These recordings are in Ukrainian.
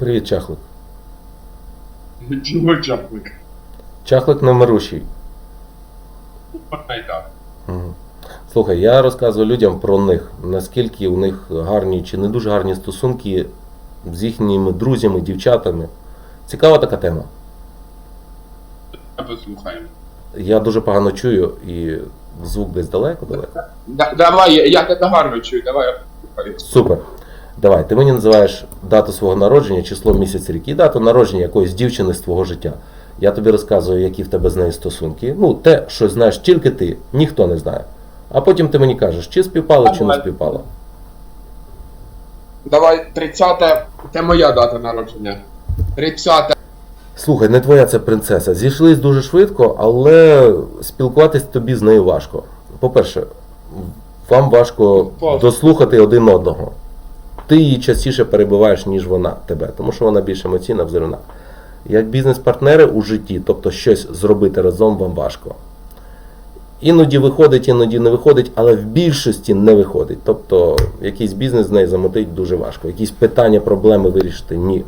Привіт, чахлик. Чого? Чахлик номерущий. Ай так. Слухай, я розказую людям про них, наскільки у них гарні чи не дуже гарні стосунки з їхніми друзями, дівчатами. Цікава така тема. Послухаємо. Я дуже погано чую і звук десь далеко-далеко. Давай, я, я тебе гарно чую, давай я послухаю. Супер. Давай, ти мені називаєш дату свого народження, число місяць рік і дату народження якоїсь дівчини з твого життя. Я тобі розказую, які в тебе з нею стосунки. Ну, те, що знаєш тільки ти, ніхто не знає. А потім ти мені кажеш, чи співпало, чи не співпало. Давай, 30 це моя дата народження. 30 Слухай, не твоя це принцеса. Зійшлись дуже швидко, але спілкуватись тобі з нею важко. По-перше, вам Важко. дослухати один одного. Ти її частіше перебиваєш, ніж вона тебе, тому що вона більш емоційна, взривна. Як бізнес-партнери у житті, тобто щось зробити разом вам важко. Іноді виходить, іноді не виходить, але в більшості не виходить. Тобто якийсь бізнес з нею замотить дуже важко. Якісь питання, проблеми вирішити ні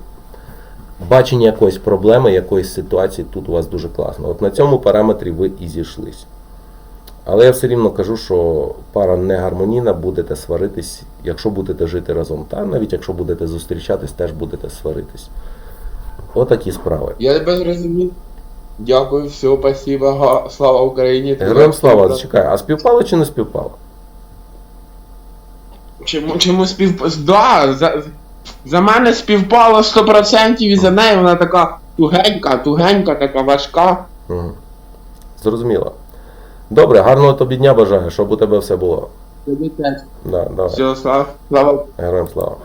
бачення якоїсь проблеми, якоїсь ситуації тут у вас дуже класно. От на цьому параметрі ви і зійшлись. Але я все рівно кажу, що пара не гармонійна, будете сваритись, якщо будете жити разом. Та навіть якщо будете зустрічатись, теж будете сваритись. Отакі справи. Я тебе зрозумів. Дякую, все, спасибо, га- слава Україні. Героям слава, зачекай, а співпало чи не співпало? Чому, чому спів... Да, за, за мене співпало 100% і за неї вона така тугенька, тугенька, така важка. Угу. Зрозуміло. Добре, гарного тобі дня бажаю, щоб у тебе все було. Тобі теж. Да, давай. Все, слава, слава. Героям слава.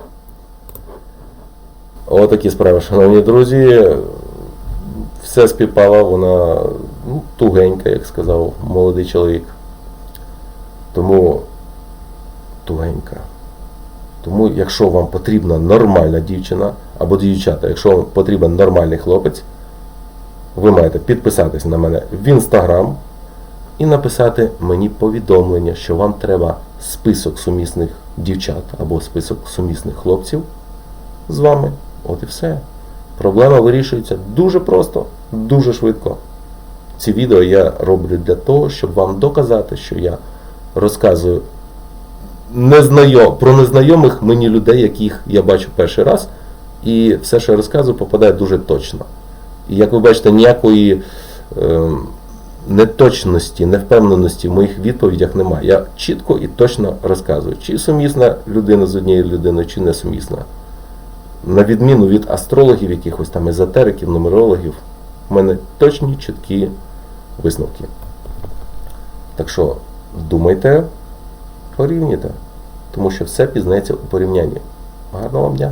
Отакі справи, шановні друзі. Все співпало, вона ну, тугенька, як сказав молодий чоловік. Тому тугенька. Тому, якщо вам потрібна нормальна дівчина або дівчата, якщо вам потрібен нормальний хлопець, ви маєте підписатись на мене в інстаграм і написати мені повідомлення, що вам треба список сумісних дівчат або список сумісних хлопців з вами. От і все. Проблема вирішується дуже просто, дуже швидко. Ці відео я роблю для того, щоб вам доказати, що я розказую незнайом, про незнайомих мені людей, яких я бачу перший раз, і все, що я розказую, попадає дуже точно. І як ви бачите, ніякої е, неточності, невпевненості в моїх відповідях немає. Я чітко і точно розказую, чи сумісна людина з однією людиною, чи не сумісна. На відміну від астрологів, якихось там езотериків, нумерологів, в мене точні, чіткі висновки. Так що думайте, порівнюйте, тому що все пізнається у порівнянні. Гарного вам дня!